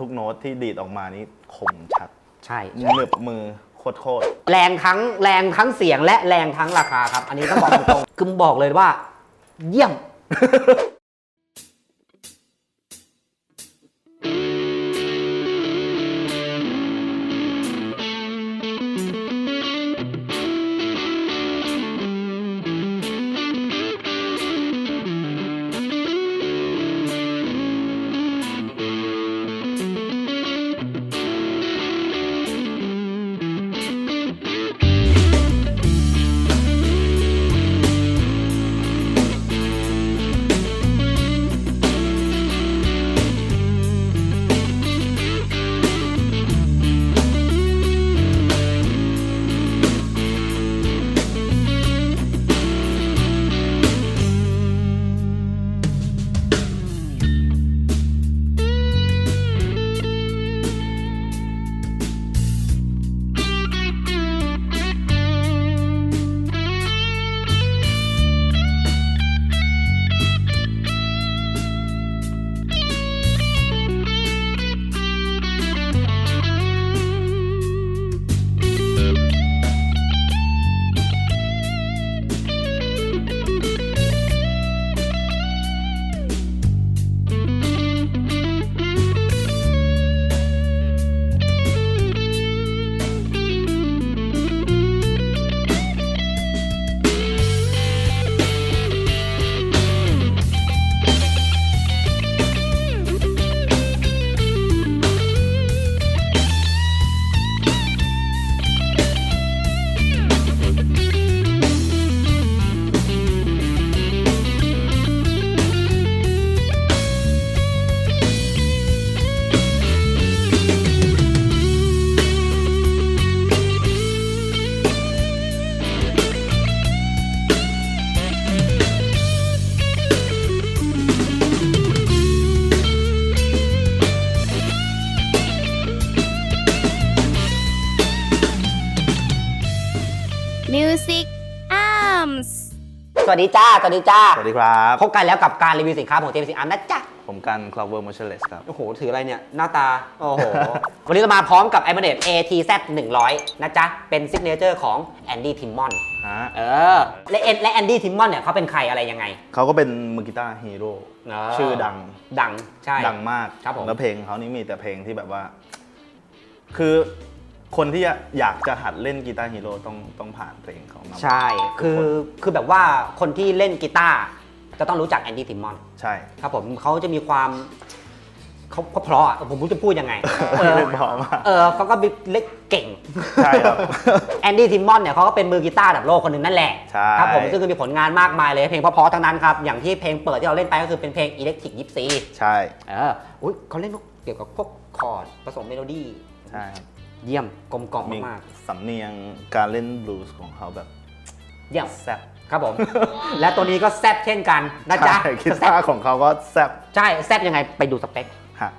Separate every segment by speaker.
Speaker 1: ทุกโน้ตที่ดีดออกมานี่คมชัด
Speaker 2: ใช่
Speaker 1: หนึบมือโคตรโคตร
Speaker 2: แรงทั้งแรงทั้งเสียงและแรงทั้งราคาครับ อันนี้ต้องบอกตรงๆคือบอกเลยว่า เยี่ยม
Speaker 3: Music Arms
Speaker 2: สวัสดีจ้า สวัสดีจ้า
Speaker 1: สวัสดีครับ
Speaker 2: พบกันแล้วกับการรีวิวสินค้าของเจมส์อาร์นะจ๊ะ
Speaker 1: ผมกัน Clover Motionless ครับ
Speaker 2: โอ้โห ถืออะไรเนี่ย หน้าตา โอ้โห วันนี้เรามาพร้อมกับ i m a n e t ATZ 100 นะจ๊ะ เป็นซิกเนเจอร์ของแอนดี้ทิมมอน
Speaker 1: ฮะ
Speaker 2: เออ และเอ็นและแอนดี้ทิมมอนเนี่ยเขาเป็นใครอะไรยังไง
Speaker 1: เขาก็เป็นมือกีตาร์ฮีโร่
Speaker 2: เออ
Speaker 1: ชื่อดัง
Speaker 2: ดัง ใช่
Speaker 1: ดังมาก
Speaker 2: ครับผม
Speaker 1: แล้วเพลงเขานี่มีแต่เพลงที่แบบว่า คือ คนที่อยากจะหัดเล่นกีตาร์ฮีโร่ต้องต้องผ่านเพลงเขามา
Speaker 2: ใช่ คือคือแบบว่าคนที่เล่นกีตาร์จะต้องรู้จักแอนดี้ทิมมอน
Speaker 1: ใช่
Speaker 2: ครับผมเขาจะมีความเขาเขาเพราะอะผมไม่รู้จะพูดยังไง เออ
Speaker 1: เล่นเพราะมาก
Speaker 2: เออเขาก็เล่นเก่ง
Speaker 1: ใช่ครับ
Speaker 2: แอนดี้ทิมมอนเนี่ยเขาก็เป็นมือกีตาร์ระดับโลกคนหนึ่งนั่นแหละ
Speaker 1: ใช่
Speaker 2: ครับผม ซึ่งก็มีผลงานมากมายเลย เพลงเพราะๆทั้งนั้นครับ อย่างที่เพลงเปิดที่เราเล่นไปก็คือเป็นเพลงอิเล็กทริกยิปซี
Speaker 1: ใช่
Speaker 2: เอออุ้ยเขาเล่นเกี่ยวกับพวกคอร์ดผสมเมโลดี้
Speaker 1: ใช่ครับ
Speaker 2: เยี่ยมกลมกล่อม
Speaker 1: มี
Speaker 2: มาก
Speaker 1: สำเนียงการเล่นบลูส์ของเขาแบบ
Speaker 2: ๆเยี่ยม
Speaker 1: แซ่บ
Speaker 2: ครับผม และตัวนี้ก็แซบเช่นกันนะจ๊ะ
Speaker 1: ใช่กีตาร์ของเขาก็แซ่บ
Speaker 2: ใช่แซบยังไงไปดูสเปค
Speaker 1: ฮะ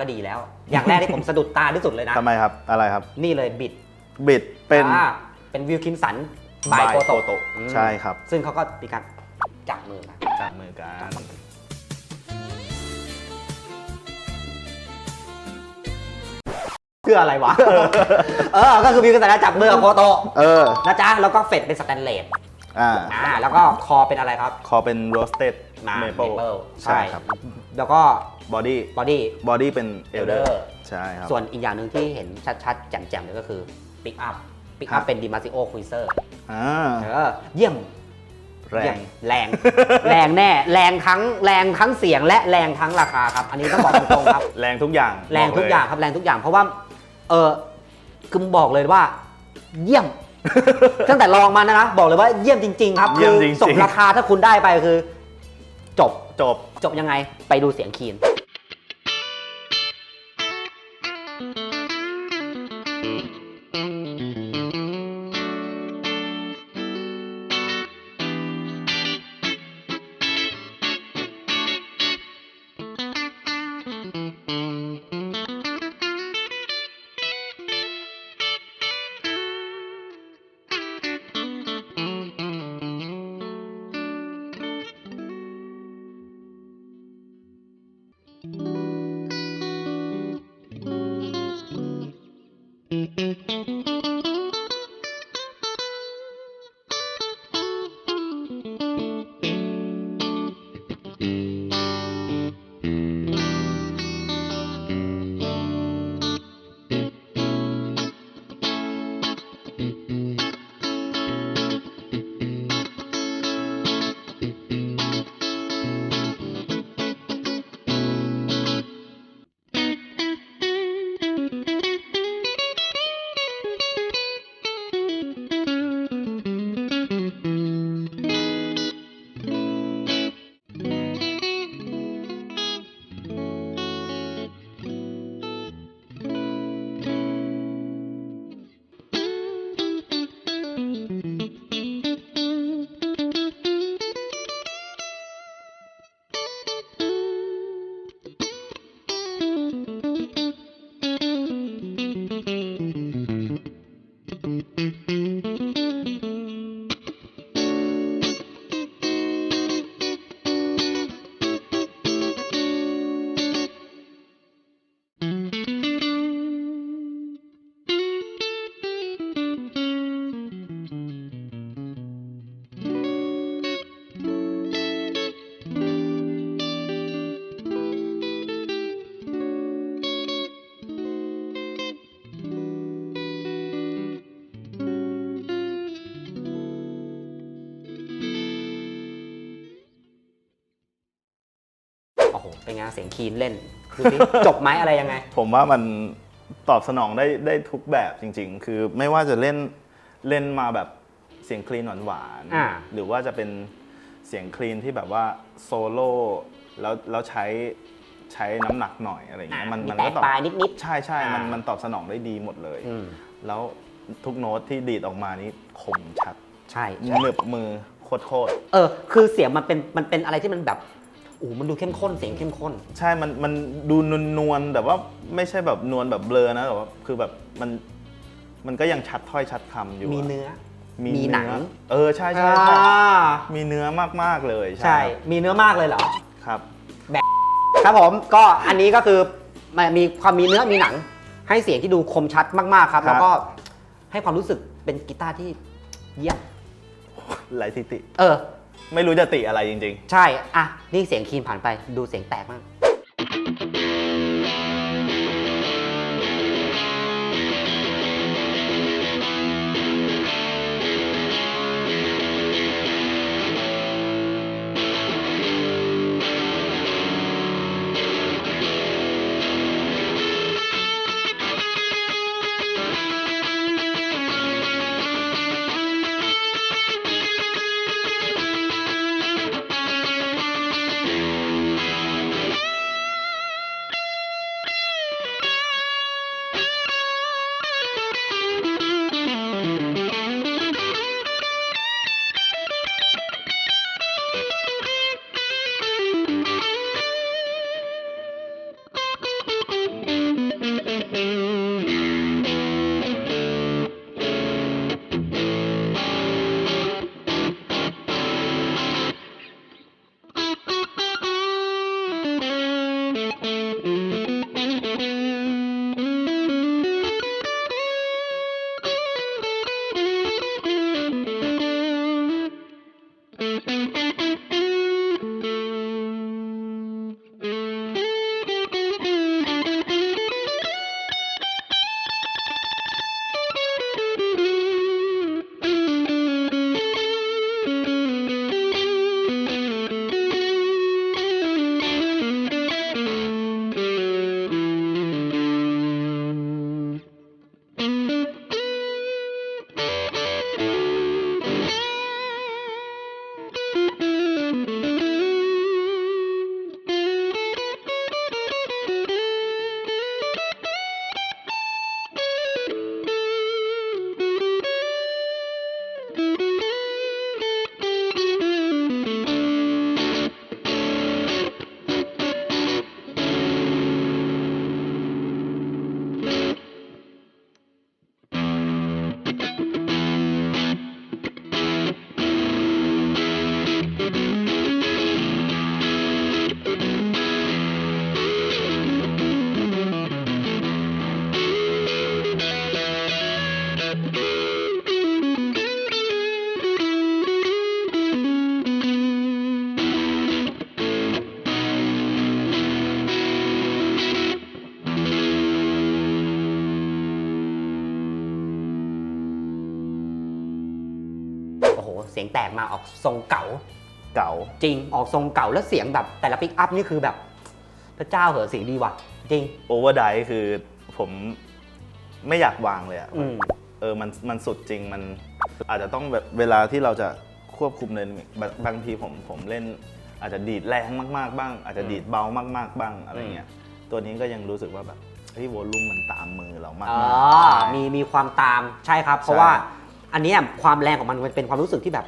Speaker 2: ก็ดีแล้ว อย่างแรกที่ผมสะดุดตาที่สุดเลยนะ
Speaker 1: ทำไมครับอะไรครับ
Speaker 2: นี่เลยบิด
Speaker 1: บิดเป็น
Speaker 2: อ่าเป็นวิวคิมสันบาย
Speaker 1: by
Speaker 2: โกโต
Speaker 1: Koto ใช่ครับ
Speaker 2: ซึ่งเขาก็มีการจับมือมา
Speaker 1: จับมือกัน
Speaker 2: เพื่ออะไรวะ เออ ก็คือวิวคิมสันจับมือกับโกโต
Speaker 1: เออ
Speaker 2: นะจ๊ะ แล้วก็เฟดเป็นสแตนเลส
Speaker 1: อ่า
Speaker 2: อ่า แล้วก็คอเป็นอะไรครับ
Speaker 1: คอเป็น roasted
Speaker 2: มา
Speaker 1: maple
Speaker 2: maple
Speaker 1: ใช่ครับ
Speaker 2: แล้วก็
Speaker 1: body
Speaker 2: บอดี้
Speaker 1: body เป็น elder
Speaker 2: elder
Speaker 1: ใช่ครับ
Speaker 2: ส่วนอีกอย่างหนึ่งที่เห็นชัดๆ แจ่มๆเลยก็คือปิกอัพปิก
Speaker 1: ครั
Speaker 2: อัพ
Speaker 1: บ
Speaker 2: เป็นดิมาซิโอคุยเซอร์
Speaker 1: อ่า
Speaker 2: เออเยี่ยม
Speaker 1: แร
Speaker 2: เยี่ย
Speaker 1: ง
Speaker 2: มแรง แรงแน่ แรงทั้งแรงทั้งเสียงและแรงทั้งราคาครับ อันนี้ต้องบอกตรงๆครับ
Speaker 1: แรงทุกอย่าง
Speaker 2: แรง
Speaker 1: บ
Speaker 2: ทุก
Speaker 1: เล
Speaker 2: อย่างครับแรงทุกอย่างเพราะว่าเออคือบอกเลยว่า เยี่ยม ตั้งแต่ลองมานะนะบอกเลยว่าเยี่ยมจริง ๆ ครับ
Speaker 1: เยี่ยมจริงๆ
Speaker 2: สมราคาถ้าคุณได้ไปคือ จบ
Speaker 1: จบ
Speaker 2: จบยังไงไปดูเสียงคีน เป็นไงเสียงคีนเล่นดูสิ จบไหมอะไรยังไง
Speaker 1: ผมว่ามันตอบสนองได้ได้ทุกแบบจริง ๆ คือไม่ว่าจะเล่นเล่นมาแบบเสียงคลีนหวาน
Speaker 2: อ่า
Speaker 1: ๆหรือว่าจะเป็นเสียงคลีนที่แบบว่าโซโล่แล้วแล้วใช้ใช้น้ำหนักหน่อยอะไรอย่างเงี้ยมัน
Speaker 2: มี
Speaker 1: มัน
Speaker 2: แต
Speaker 1: ก็
Speaker 2: ก
Speaker 1: ตอบ
Speaker 2: ปลายนิด
Speaker 1: ใช่ใช่มัน
Speaker 2: อ่ามั
Speaker 1: มันตอบสนองได้ดีหมดเลย
Speaker 2: ๆอืม
Speaker 1: แล้วทุกโน้ตที่ดีดออกมานี้คมชัด
Speaker 2: ใช่ใช่
Speaker 1: หนึบมือโคตรโคตร
Speaker 2: เออคือเสียงมันเป็นมันเป็นอะไรที่มันแบบโอ้โหมันดูเข้มข้นเสียงเข้มข้น
Speaker 1: ใช่ มัน มันดูนวลนวลๆแต่ว่าไม่ใช่แบบนวลแบบเบลอนะ แต่ว่า คือแบบ มัน มันก็ยังชัดถ้อยชัดคำอยู่
Speaker 2: มี
Speaker 1: อะ
Speaker 2: เนื้อ
Speaker 1: มี
Speaker 2: มีหนัง
Speaker 1: เอเออ ใช่ใช่ใช่
Speaker 2: อ่า
Speaker 1: มีเนื้อมาก ๆ เลย
Speaker 2: ใช่มีเนื้อมากเลยเหรอ
Speaker 1: ครับ
Speaker 2: ครับผมก็อันนี้ก็คือมันมีความมีเนื้อมีหนัง ให้เสียงที่ดูคมชัดมากๆครับ
Speaker 1: ครับ
Speaker 2: แล้วก็ให้ความรู้สึกเป็นกีตาร์ที่เยี่ยม
Speaker 1: ไรทิติ
Speaker 2: เออ
Speaker 1: ไม่รู้จะติอะไรจริง ๆ
Speaker 2: ใช่ อะ นี่เสียงคีนผ่านไป ดูเสียงแตกมาก เสียงแตกมาออกทรงเก่า
Speaker 1: เก่า
Speaker 2: จริงออกทรงเก่าแล้วเสียงแบบแต่ละปิกอัพนี่คือแบบ พระเจ้าเหอะเสียงดีว่ะ จริง
Speaker 1: โอเวอร์ไดคือผมไม่อยากวางเลยอะ
Speaker 2: อืม
Speaker 1: เออมันมันสุดจริงมันอาจจะต้องแบบเวลาที่เราจะควบคุมเลยบางบางทีผมผมเล่น อาจจะดีดแรงมาก ๆ บ้าง อาจจะดีดเบามาก ๆ บ้างอะไรเงี้ยตัวนี้ก็ยังรู้สึกว่าแบบเฮ้ยวอลลุ่มมันตามมือเรามาก
Speaker 2: อ๋อ
Speaker 1: ๆใช่
Speaker 2: มีมีความตามใช่ครับ เพราะ
Speaker 1: ใช่
Speaker 2: ว่า อันเนี้ยความแรงของมันมันเป็นความรู้สึกที่แบบ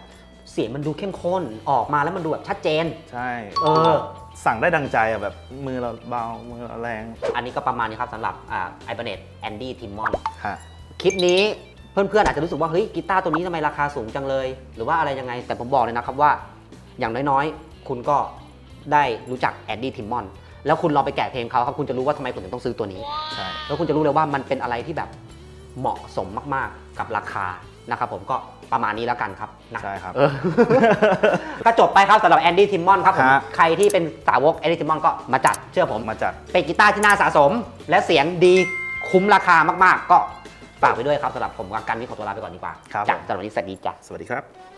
Speaker 2: เสียงมันดูเข้มข้นออกมาแล้วมันดูแบบชัดเจน
Speaker 1: ใช่
Speaker 2: เออ
Speaker 1: คือแบบสั่งได้ดังใจอะแบบมือเราเบา มือเราแรง
Speaker 2: อันนี้ก็ประมาณนี้ครับสำหรับอ่าไอเบเนตแอนดี้ทิมมอน
Speaker 1: ฮะ
Speaker 2: คลิปนี้เพื่อนๆอาจจะรู้สึกว่าเฮ้ยกีตาร์ตัวนี้ทำไมราคาสูงจังเลย หรือว่าอะไรยังไงแต่ผมบอกเลยนะครับว่า อย่างน้อยๆ คุณก็ได้รู้จักแอนดี้ทิมมอนแล้วคุณลองไปแกะเพลงเขาครับคุณจะรู้ว่าทำไมคุณถึงต้องซื้อตัวนี้
Speaker 1: ใช่
Speaker 2: แล้วคุณจะรู้เลยว่ามันเป็นอะไรที่แบบเหมาะสมมากๆ กับราคา นะครับผมก็ประมาณนี้แล้วกันครับนะ
Speaker 1: ใช่ครับ
Speaker 2: เออ ก็จบไปครับสำหรับแอนดี้ทิมมอนครับผม
Speaker 1: ฮะ
Speaker 2: ใครที่เป็นสาวกแอนดี้ทิมมอนก็มาจัดเชื่อผม
Speaker 1: มาจาก
Speaker 2: เป็นกีตาร์ที่น่าสะสม และเสียงดีคุ้มราคามากๆ ก็ฝากไปด้วยครับสำหรับผมกับกันนี่ขอตัวลาไปก่อนดีกว่า
Speaker 1: ครับ
Speaker 2: จากสำหรับวันนี้สวัสดีจ้ะ
Speaker 1: สวัสดีครับ